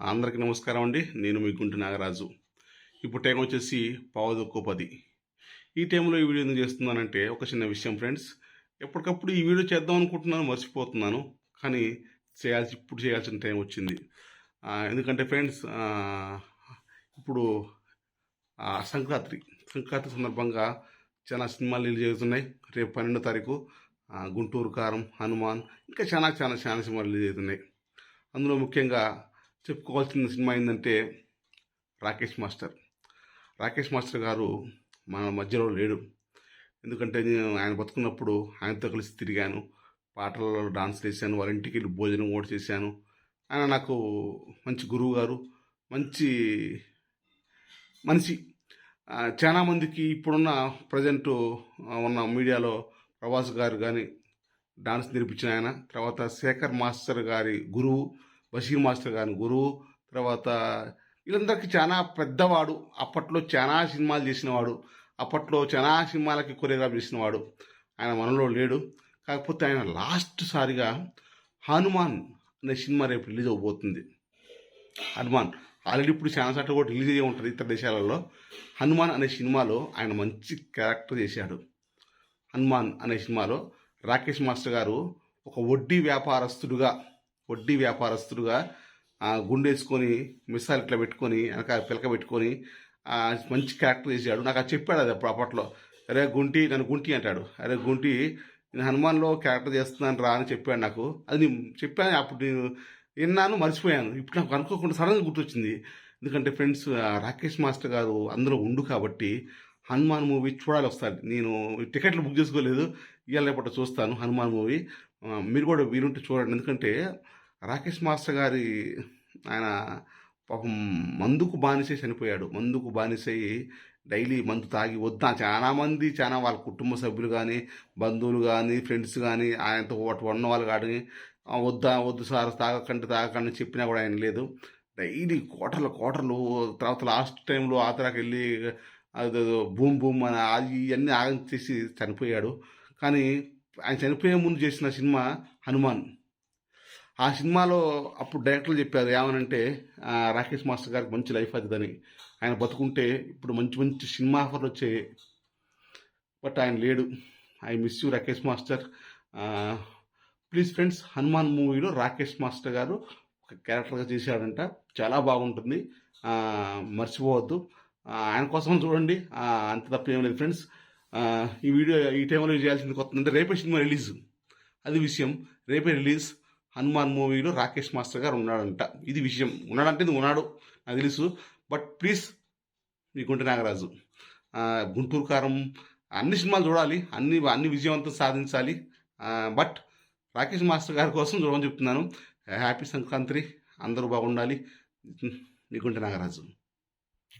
అందరికీ నమస్కారం అండి. నేను మీ గుంటి నాగరాజు. ఇప్పుడు టైం వచ్చేసి పావుదొక్కో పది. ఈ టైంలో ఈ వీడియో ఎందుకు చేస్తున్నానంటే ఒక చిన్న విషయం ఫ్రెండ్స్. ఎప్పటికప్పుడు ఈ వీడియో చేద్దాం అనుకుంటున్నాను మర్చిపోతున్నాను. కానీ చేయాల్సి ఇప్పుడు చేయాల్సిన టైం వచ్చింది. ఎందుకంటే ఫ్రెండ్స్ ఇప్పుడు సంక్రాంతి సంక్రాంతి సందర్భంగా చాలా సినిమాలు రిలీజ్ అవుతున్నాయి. రేపు పన్నెండో తారీఖు గుంటూరు కారం హనుమాన్ ఇంకా చాలా చాలా చాలా సినిమాలు రిలీజ్ అవుతున్నాయి. అందులో ముఖ్యంగా చెప్పుకోవాల్సిన సినిమా ఏంటంటే రాకేష్ మాస్టర్. రాకేష్ మాస్టర్ గారు మన మధ్యలో లేడు. ఎందుకంటే నేను ఆయన బతుకున్నప్పుడు ఆయనతో కలిసి తిరిగాను. పాటలలో డాన్స్ చేశాను వాళ్ళ ఇంటికి వెళ్ళి భోజనం కూడా చేశాను. ఆయన నాకు మంచి గురువు గారు మంచి మనిషి. చాలామందికి చాలా మందికి ఇప్పుడున్న ప్రజెంట్ ఉన్న మీడియాలో ప్రభాస్ గారు కానీ డాన్స్ నేర్పించిన ఆయన. తర్వాత శేఖర్ మాస్టర్ గారి గురువు బషీర్ మాస్టర్ గారి గురువు తర్వాత వీళ్ళందరికీ చాలా పెద్దవాడు అప్పట్లో చాలా సినిమాలు చేసినవాడు అప్పట్లో చాలా సినిమాలకి కొరియోగ్రాఫ్ చేసినవాడు. ఆయన మనలో లేడు. కాకపోతే ఆయన లాస్ట్ సారిగా హనుమాన్ అనే సినిమా రేపు రిలీజ్ అవబోతుంది. హనుమాన్. ఆల్రెడీ ఇప్పుడు చాలా సార్లు కూడా రిలీజ్ అయ్యి ఉంటుంది ఇతర దేశాలలో. హనుమాన్ అనే సినిమాలో ఆయన మంచి క్యారెక్టర్ చేశాడు. హనుమాన్ అనే సినిమాలో రాకేష్ మాస్టర్ గారు ఒక వడ్డీ వ్యాపారస్తుడుగా వడ్డీ వ్యాపారస్తుడుగా ఆ, గుండేసుకొని మిస్సాలు ఇట్లా పెట్టుకొని వెనక పిలక పెట్టుకొని మంచి క్యారెక్టర్ చేశాడు. నాకు అది చెప్పాడు అది అప్పుడు అప్పట్లో. అరే గుంటి నన్ను గుంటి అంటాడు. అరే గుంటి నేను హనుమాన్లో క్యారెక్టర్ చేస్తున్నాను రా అని చెప్పాడు నాకు. అది నేను చెప్పాను అప్పుడు నేను విన్నాను మర్చిపోయాను. ఇప్పుడు నాకు అనుకోకుండా సడన్గా గుర్తొచ్చింది. ఎందుకంటే ఫ్రెండ్స్ రాకేష్ మాస్టర్ గారు అందులో ఉండు కాబట్టి హనుమాన్ మూవీ చూడాలి ఒకసారి. నేను టికెట్లు బుక్ చేసుకోలేదు. ఇవాళ రేపటి చూస్తాను హనుమాన్ మూవీ. మీరు కూడా వీలుంటే చూడండి. ఎందుకంటే రాకేష్ మాస్టర్ గారి ఆయన పాపం మందుకు బానిసై చనిపోయాడు. మందుకు బానిసై డైలీ మందు తాగి వద్దా? చాలా మంది చాలా వాళ్ళ కుటుంబ సభ్యులు కానీ బంధువులు కానీ ఫ్రెండ్స్ కానీ ఆయనతో ఒకటి ఉన్న వాళ్ళు కానీ వద్దా వద్దు సార్ తాగకండి తాగకండి చెప్పినా కూడా ఆయన లేదు. డైలీ కోటర్లు కోటర్లు. తర్వాత లాస్ట్ టైంలో ఆతరాకి వెళ్ళి భూమ్ బూమ్ బూమ్ అని అది ఇవన్నీ ఆగం చేసి చనిపోయాడు. కానీ ఆయన చనిపోయే ముందు చేసిన సినిమా హనుమాన్. ఆ సినిమాలో అప్పుడు డైరెక్టర్లు చెప్పారు ఏమనంటే రాకేష్ మాస్టర్ గారికి మంచి లైఫ్ అదిదని ఆయన బతుకుంటే ఇప్పుడు మంచి మంచి సినిమా ఆఫర్లు వచ్చాయి. బట్ ఆయన లేడు. I miss you Rakesh master. Please friends Hanuman మూవీలో రాకేష్ మాస్టర్ గారు ఒక క్యారెక్టర్గా చేశాడంట. చాలా బాగుంటుంది. మర్చిపోవద్దు. ఆయన కోసం చూడండి. అంత తప్ప ఏం లేదు ఫ్రెండ్స్. ఈ వీడియో ఈ టైంలో చేయాల్సింది కొత్త అంటే రేపే సినిమా రిలీజ్. అది విషయం. రేపే రిలీజ్. హనుమాన్ మూవీలో రాకేష్ మాస్టర్ గారు ఉన్నాడంట. ఇది విషయం. ఉన్నాడంటే ఇది ఉన్నాడు. నాకు తెలుసు. బట్ ప్లీజ్ మీ గుంట నాగరాజు. గుంటూరు కారం అన్ని సినిమాలు చూడాలి. అన్ని అన్ని విజయవంతం సాధించాలి. బట్ రాకేష్ మాస్టర్ గారి కోసం చూడమని చెప్తున్నాను. హ్యాపీ సంక్రాంతి. అందరూ బాగుండాలి. మీ గుంట నాగరాజు.